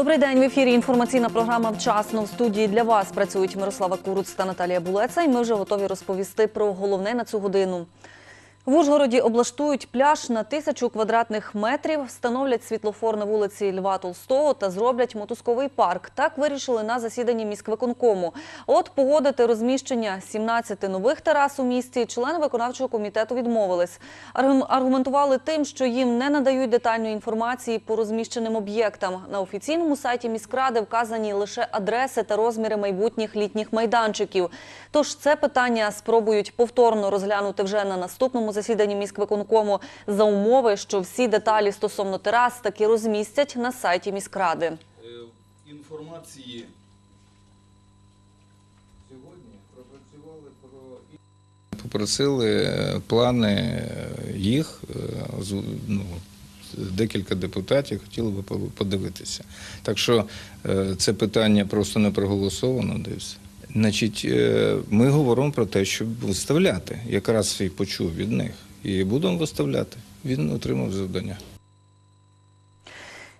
Добрий день в ефірі. Інформаційна програма вчасно в студії для вас працюють Мирослава Куруц та Наталія Булеца. І ми вже готові розповісти про головне на цю годину. В Ужгороді облаштують пляж на тисячу квадратних метрів, встановлять світлофор на вулиці Льва Толстого та зроблять мотузковий парк. Так вирішили на засіданні міськвиконкому. От погодити розміщення 17 нових терас у місті члени виконавчого комітету відмовились. Аргументували тим, що їм не надають детальної інформації по розміщеним об'єктам. На офіційному сайті міськради вказані лише адреси та розміри майбутніх літніх майданчиків. Тож це питання спробують повторно розглянути вже на наступному засіданні міськвиконкому за умови, що всі деталі стосовно терас таки розмістять на сайті міськради. Е, інформації сьогодні пропрацювали про попросили е, плани е, їх з- ну, декілька депутатів хотіли би по- подивитися. Так що це питання просто не проголосовано десь. Значить, е, ми говоримо про те, щоб виставляти. Якраз і почув від них. І будемо виставляти. Він отримав завдання.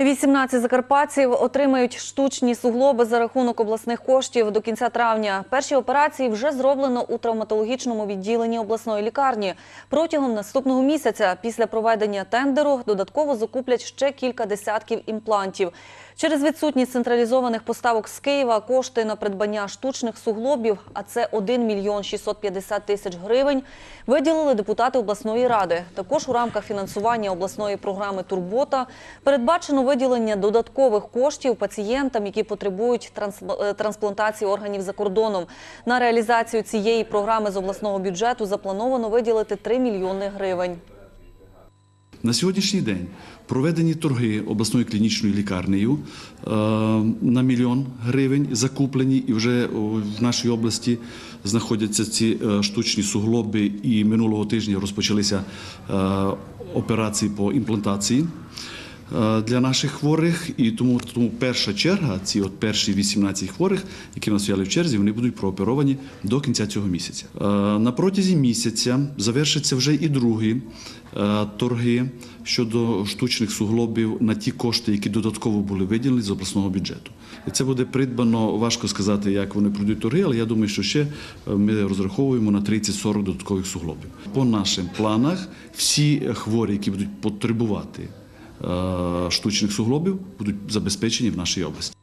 18 закарпатців отримають штучні суглоби за рахунок обласних коштів до кінця травня. Перші операції вже зроблено у травматологічному відділенні обласної лікарні. Протягом наступного місяця після проведення тендеру додатково закуплять ще кілька десятків імплантів. Через відсутність централізованих поставок з Києва кошти на придбання штучних суглобів, а це 1 мільйон 650 тисяч гривень, виділили депутати обласної ради. Також у рамках фінансування обласної програми Турбота передбачено виділення додаткових коштів пацієнтам, які потребують е, трансплантації органів за кордоном. На реалізацію цієї програми з обласного бюджету заплановано виділити 3 мільйони гривень. На сьогоднішній день проведені торги обласною клінічною лікарнею е, на мільйон гривень закуплені, і вже в нашій області знаходяться ці е, штучні суглоби. І минулого тижня розпочалися е, операції по імплантації. Е, Для наших хворих, і тому, тому перша черга, ці от перші 18 хворих, які в нас стояли в черзі, вони будуть прооперовані до кінця цього місяця. Е, На протязі місяця завершаться вже і другі е, торги щодо штучних суглобів на ті кошти, які додатково були виділені з обласного бюджету. І це буде придбано, важко сказати, як вони пройдуть торги, але я думаю, що ще ми розраховуємо на 30-40 додаткових суглобів. По нашим планах всі хворі, які будуть потребувати штучних суглобів, будуть забезпечені в нашій області.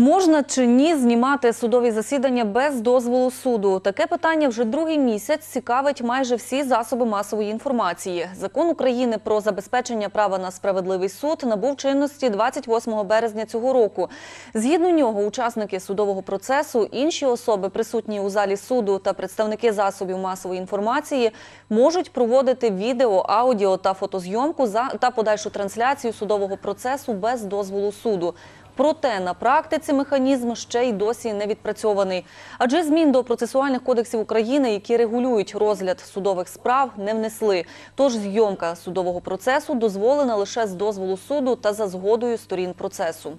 Можна чи ні знімати судові засідання без дозволу суду? Таке питання вже другий місяць цікавить майже всі засоби масової інформації. Закон України про забезпечення права на справедливий суд набув чинності 28 березня цього року. Згідно нього, учасники судового процесу, інші особи, присутні у залі суду та представники засобів масової інформації, можуть проводити відео, аудіо та фотозйомку та подальшу трансляцію судового процесу без дозволу суду. Проте на практиці механізм ще й досі не відпрацьований. Адже змін до процесуальних кодексів України, які регулюють розгляд судових справ, не внесли. Тож зйомка судового процесу дозволена лише з дозволу суду та за згодою сторін процесу.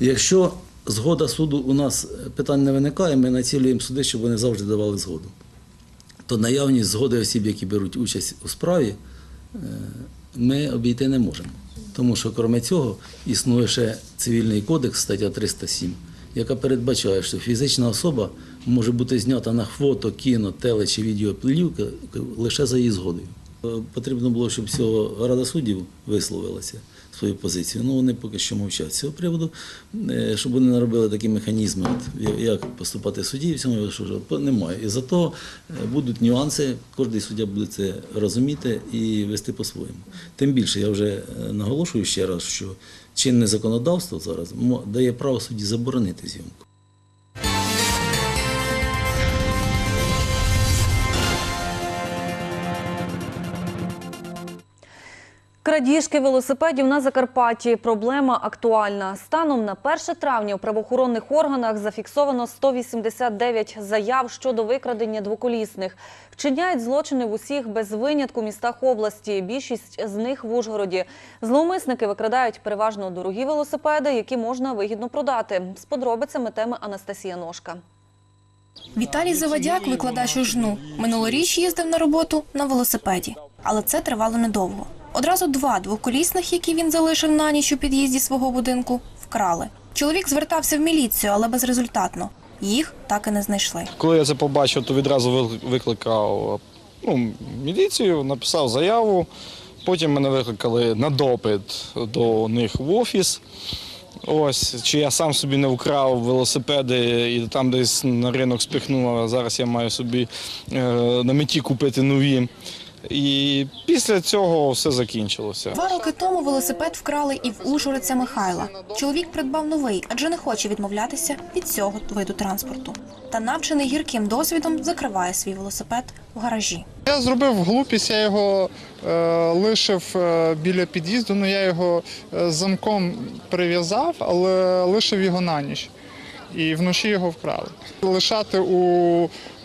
Якщо згода суду у нас е, питань не виникає, ми націлюємо суди, щоб вони завжди давали згоду. То наявність згоди осіб, які беруть участь у справі, е, ми обійти не можемо. Тому що, крім цього, існує ще цивільний кодекс, стаття 307, яка передбачає, що фізична особа може бути знята на фото, кіно, теле чи відеоплівки лише за її згодою. Е, Потрібно було, щоб всього Рада суддів висловилася свою позицію. Ну, вони поки що мовчать з цього приводу, е, щоб вони наробили такі механізми, от, як поступати судді, і всьому що немає. І зато е, будуть нюанси, кожен суддя буде це розуміти і вести по-своєму. Тим більше я вже е, наголошую ще раз, що чинне законодавство зараз дає право судді заборонити зйомку. Крадіжки велосипедів на Закарпатті. Проблема актуальна. Станом на 1 травня у правоохоронних органах зафіксовано 189 заяв щодо викрадення двоколісних. Вчиняють злочини в усіх без винятку містах області. Більшість з них в Ужгороді. Зловмисники викрадають переважно дорогі велосипеди, які можна вигідно продати. З подробицями теми Анастасія Ножка. Віталій Завадяк, викладач у жну. Минулоріч їздив на роботу на велосипеді, але це тривало недовго. Одразу два двоколісних, які він залишив на ніч у під'їзді свого будинку, вкрали. Чоловік звертався в міліцію, але безрезультатно. Їх так і не знайшли. Коли я це побачив, то відразу викликав ну, міліцію, написав заяву. Потім мене викликали на допит до них в офіс. Ось, чи я сам собі не вкрав велосипеди і там десь на ринок спихнув, а зараз я маю собі е, на меті купити нові. І після цього все закінчилося. Два роки тому велосипед вкрали і в Ужгородця Михайла. Чоловік придбав новий, адже не хоче відмовлятися від цього виду транспорту. Та навчений гірким досвідом закриває свій велосипед в гаражі. Я зробив глупість, я його е, лишив е, біля під'їзду, ну я його е, замком прив'язав, але лишив його на ніч. І вночі його вкрали. Лишати у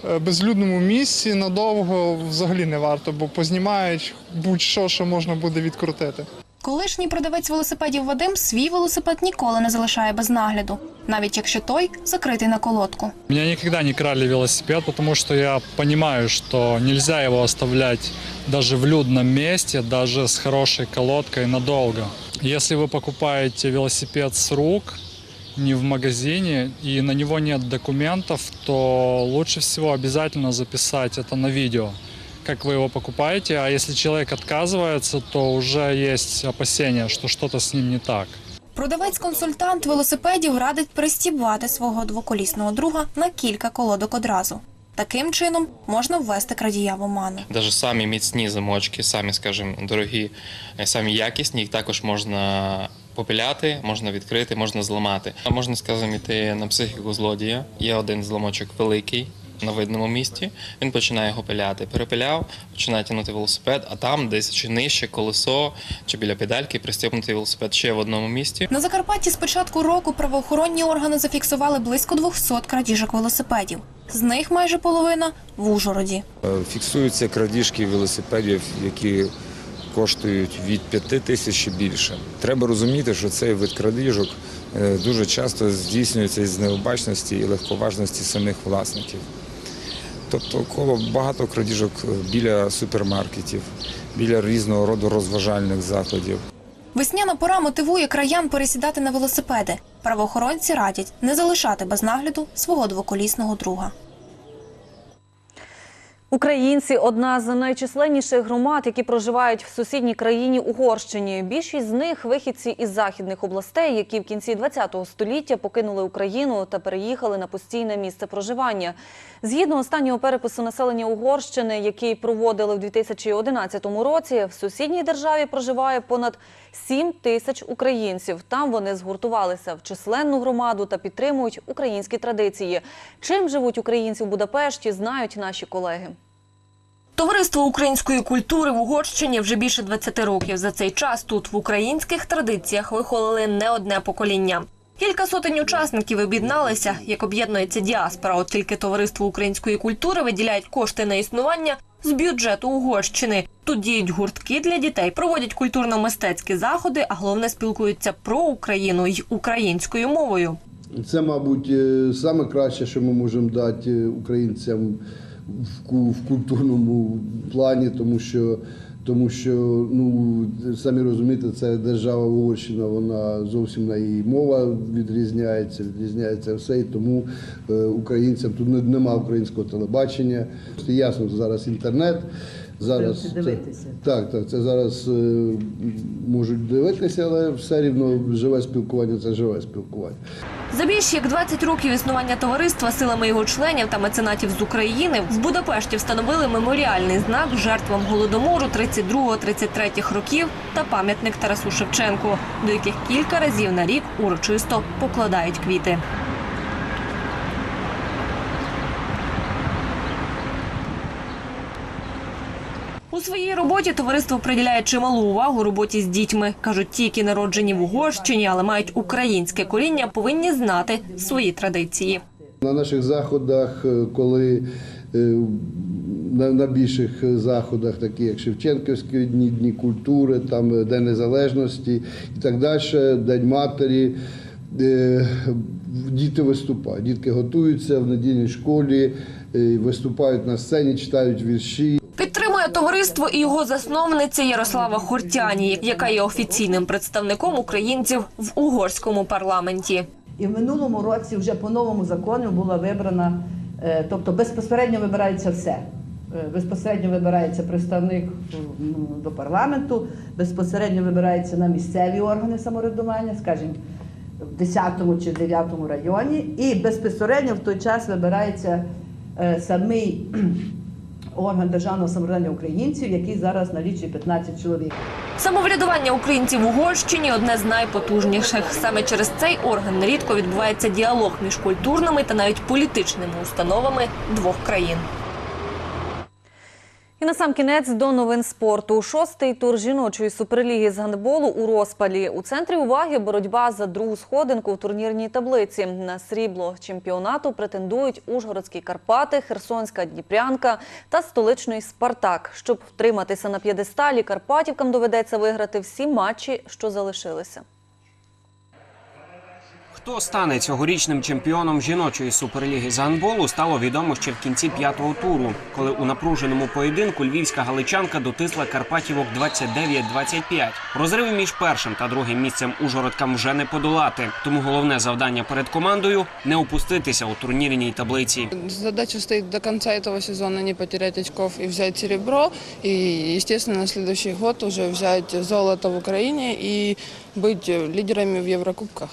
е, безлюдному місці надовго взагалі не варто, бо познімають будь-що, що можна буде відкрутити. Колишній продавець велосипедів Вадим свій велосипед ніколи не залишає без нагляду, навіть якщо той закритий на колодку. Меня никогда не крали велосипед, потому что я понимаю, что нельзя его оставлять даже в людном месте, даже с хорошей колодкой надолго. Если вы покупаете велосипед с рук, не в магазине, и на него нет документов, то лучше всего обязательно записать это на видео, как вы его покупаете. А если человек отказывается, то уже есть опасения, что что-то с ним не так. Продавець-консультант велосипедів радить пристібати свого двоколісного друга на кілька колодок одразу. Таким чином можна ввести крадія в оману. Даже самі міцні замочки, самі, скажімо, дорогі, е, самі якісні, їх також можна попиляти, можна відкрити, можна зламати. А можна, скажімо, йти на психіку злодія. Є один зламочок великий. На видному місці він починає його пиляти. Перепиляв, починає тягнути велосипед, а там десь чи нижче колесо, чи біля педальки пристібнутий велосипед ще в одному місці. На Закарпатті з початку року правоохоронні органи зафіксували близько 200 крадіжок велосипедів. З них майже половина в Ужгороді. Е, Фіксуються крадіжки велосипедів, які коштують від 5 тисяч і більше. Треба розуміти, що цей вид крадіжок е, дуже часто здійснюється із необачності і легковажності самих власників. Тобто коло багато крадіжок е, біля супермаркетів, біля різного роду розважальних закладів. Весняна пора мотивує краян пересідати на велосипеди. Правоохоронці радять не залишати без нагляду свого двоколісного друга. Українці одна з найчисленніших громад, які проживають в сусідній країні Угорщині. Більшість з них вихідці із західних областей, які в кінці ХХ століття покинули Україну та переїхали на постійне місце проживання. Згідно останнього перепису населення Угорщини, який проводили в 2011 році, в сусідній державі проживає понад 7 тисяч українців. Там вони згуртувалися в численну громаду та підтримують українські традиції. Чим живуть українці в Будапешті, знають наші колеги. Товариство української культури в Угорщині вже більше 20 років. За цей час тут в українських традиціях виховали не одне покоління. Кілька сотень учасників об'єдналися, як об'єднується діаспора. От тільки товариство української культури виділяють кошти на існування з бюджету Угорщини. Тут діють гуртки для дітей, проводять культурно-мистецькі заходи, а головне спілкуються про Україну й українською мовою. Це, мабуть, е, саме краще, що ми можемо дати е, українцям в культурному плані, тому що, тому що ну, самі розумієте, це держава Угорщина, вона зовсім на її мова відрізняється, відрізняється все, і тому е, українцям тут не- нема українського телебачення. Ясно, зараз інтернет. Зараз це, так, так, це зараз е, можуть дивитися, але все рівно живе спілкування це живе спілкування. За більш як 20 років існування товариства силами його членів та меценатів з України в Будапешті встановили меморіальний знак жертвам голодомору 32-33 років та пам'ятник Тарасу Шевченку, до яких кілька разів на рік урочисто покладають квіти. У своїй роботі товариство приділяє чималу увагу роботі з дітьми. кажуть, ті, які народжені в Угорщині, але мають українське коріння, повинні знати свої традиції. На наших заходах, е, коли е, на, більших заходах, такі як Шевченківські дні, дні культури, там е, День Незалежності і так далі, День матері. діти виступають. Дітки готуються в недільній школі, виступають на сцені, читають вірші. Товариство і його засновниця Ярослава Хортяні, яка є офіційним представником українців в угорському парламенті. І в минулому році вже по новому закону була вибрана, е, тобто безпосередньо вибирається все. Е, Безпосередньо вибирається представник ну, до парламенту, безпосередньо вибирається на місцеві органи самоврядування, скажімо, в 10 чи 9 районі, і безпосередньо в той час вибирається е, самий орган державного самоврядування українців, який зараз налічує 15 чоловік. Самоврядування українців в Угорщині одне з найпотужніших. Саме через цей орган нерідко відбувається діалог між культурними та навіть політичними установами двох країн. І на сам кінець до новин спорту. Шостий тур жіночої суперліги з гандболу у розпалі. У центрі уваги боротьба за другу сходинку в турнірній таблиці. На срібло чемпіонату претендують Ужгородські Карпати, Херсонська Дніпрянка та столичний Спартак. Щоб втриматися на п'єдесталі, Карпатівкам доведеться виграти всі матчі, що залишилися. Хто стане цьогорічним чемпіоном жіночої суперліги з гандболу, стало відомо ще в кінці п'ятого туру, коли у напруженому поєдинку львівська галичанка дотисла Карпатівок 29-25. Розриви між першим та другим місцем Ужгородкам вже не подолати. Тому головне завдання перед командою не опуститися у турнірній таблиці. Задача стоит до конца этого сезона не потерять очков и взять серебро. И, естественно, на следующий год уже взять золото в Украине и быть лидерами в Еврокубках.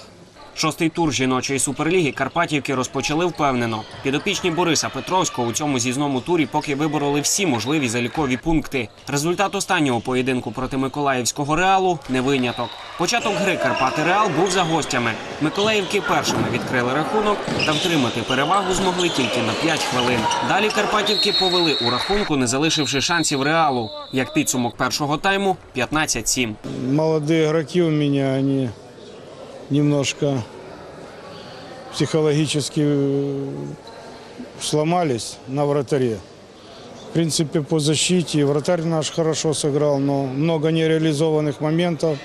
Шостий тур жіночої суперліги Карпатівки розпочали впевнено. Підопічні Бориса Петровського у цьому зізному турі поки вибороли всі можливі залікові пункти. Результат останнього поєдинку проти Миколаївського реалу не виняток. Початок гри Карпати Реал був за гостями. Миколаївки першими відкрили рахунок та втримати перевагу змогли тільки на 5 хвилин. Далі Карпатівки повели у рахунку, не залишивши шансів реалу. Як підсумок першого тайму 15-7. Молодые игроки у меня, они немножко психологически э, сломались на вратаре. В принципе, по защите вратарь наш хорошо сыграл, но много нереализованных моментов.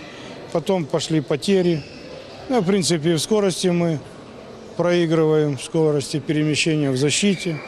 Потом пошли потери. Ну, в принципе, в скорости мы проигрываем, в скорости перемещения в защите.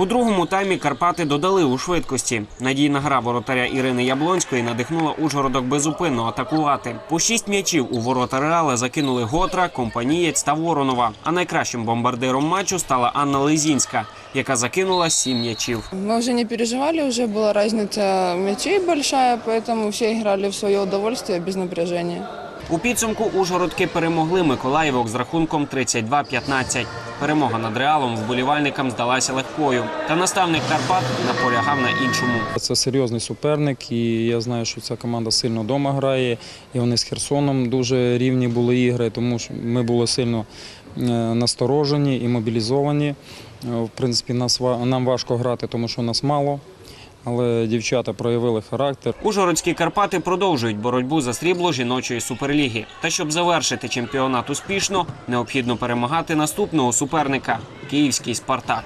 У другому таймі Карпати додали у швидкості. Надійна гра воротаря Ірини Яблонської надихнула Ужгородок безупинно атакувати. По шість м'ячів у ворота Реала закинули Готра, Компанієць та Воронова. А найкращим бомбардиром матчу стала Анна Лизінська, яка закинула сім м'ячів. Мы уже не переживали, уже была разница мячей большая, поэтому все играли в свое удовольствие без напряжения. У підсумку Ужгородки перемогли Миколаївок з рахунком 32-15. Перемога над Реалом вболівальникам здалася легкою. Та наставник Карпат наполягав на іншому. Це серйозний суперник, і я знаю, що ця команда сильно вдома грає. І вони з Херсоном дуже рівні були ігри, тому що ми були сильно е, насторожені і мобілізовані. Е, В принципі, нас нам важко грати, тому що нас мало. Але дівчата проявили характер. Ужгородські Карпати продовжують боротьбу за срібло жіночої суперліги. Та щоб завершити чемпіонат успішно, необхідно перемагати наступного суперника київський Спартак.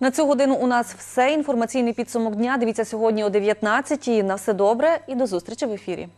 На цю годину у нас все. Інформаційний підсумок дня. Дивіться сьогодні о 19-й. На все добре і до зустрічі в ефірі.